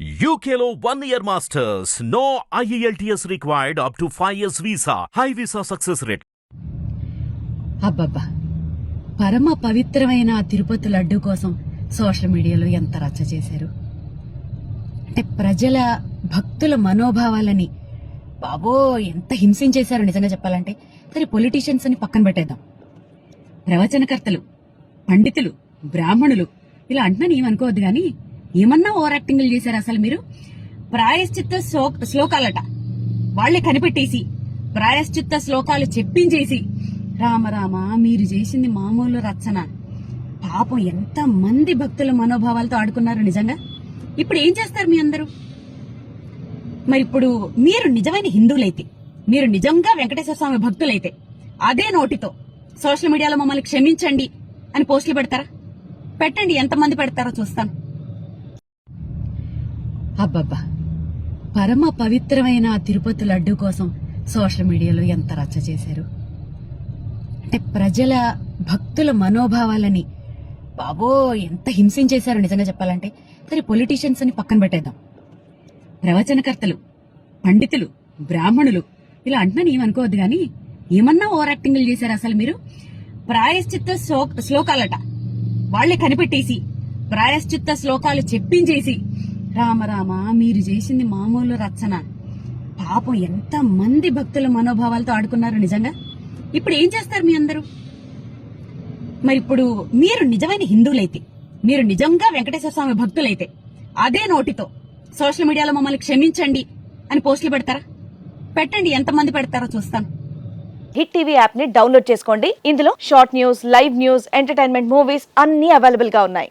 యూకేలో one year masters no E IELTS required up to 5 years visa. High visa success rate. అబ్బబ్బా. పరమ పవిత్రమైన తిరుపతి లడ్డు కోసం సోషల్ మీడియాలో ఎంత రచ్చ చేశారు. అంటే ప్రజల భక్తుల మనోభావాలని బాబో ఎంత హింసించేశారు నిజంగా చెప్పాలంటే. సరే పొలిటీషియన్స్ అని పక్కన పెట్టేద్దాం. ప్రవచనకర్తలు పండితులు బ్రాహ్మణులు ఇలా అంటున్నాను ఏమనుకోవద్దు కానీ ఏమన్నా ఓవర్ యాక్టింగ్లు చేశారు అసలు మీరు? ప్రాయశ్చిత్త శ్లో- శ్లోకాలట. వాళ్ళే కనిపెట్టేసి ప్రాయశ్చిత్త శ్లోకాలు చెప్పించేసి రామ రామ మీరు చేసింది మామూలు రచన పాపం ఎంత మంది భక్తుల మనోభావాలతో ఆడుకున్నారు నిజంగా? ఇప్పుడు ఏం చేస్తారు మీ అందరూ? మరి ఇప్పుడు మీరు నిజమైన హిందువులైతే మీరు నిజంగా వెంకటేశ్వర స్వామి భక్తులైతే అదే నోటితో సోషల్ మీడియాలో మమ్మల్ని క్షమించండి అని పోస్టులు పెడతారా? పెట్టండి ఎంతమంది పెడతారో చూస్తాను. అబ్బబ్బా. పరమ పవిత్రమైన తిరుపతి లడ్డు కోసం సోషల్ మీడియాలో ఎంత రచ్చ చేశారు. అంటే ప్రజల భక్తుల మనోభావాలని బాబో ఎంత హింసించేశారు నిజంగా చెప్పాలంటే. సరే పొలిటీషియన్స్ అని పక్కన పెట్టేద్దాం. ప్రవచనకర్తలు పండితులు బ్రాహ్మణులు ఇలా అంటున్నాను ఏమనుకోవద్దు కానీ ఏమన్నా ఓవర్ యాక్టింగ్లు చేశారు అసలు మీరు? ప్రాయశ్చిత్త శ్లో- శ్లోకాలట. వాళ్ళే కనిపెట్టేసి ప్రాయశ్చిత్త శ్లోకాలు చెప్పించేసి రామ మీరు చేసింది మామూలు రచన పాపం ఎంత మంది భక్తుల మనోభావాలతో ఆడుకున్నారు నిజంగా? ఇప్పుడు ఏం చేస్తారు మీ అందరూ? మరి ఇప్పుడు మీరు నిజమైన హిందువులైతే మీరు నిజంగా వెంకటేశ్వర స్వామి భక్తులైతే అదే నోటితో సోషల్ మీడియాలో మమ్మల్ని క్షమించండి అని పోస్టులు పెడతారా? పెట్టండి ఎంతమంది పెడతారో చూస్తాను హిట్ టీవీ యాప్ని డౌన్లోడ్ చేసుకోండి. ఇందులో short news live news entertainment movies అన్ని అవైలబుల్గా ఉన్నాయి.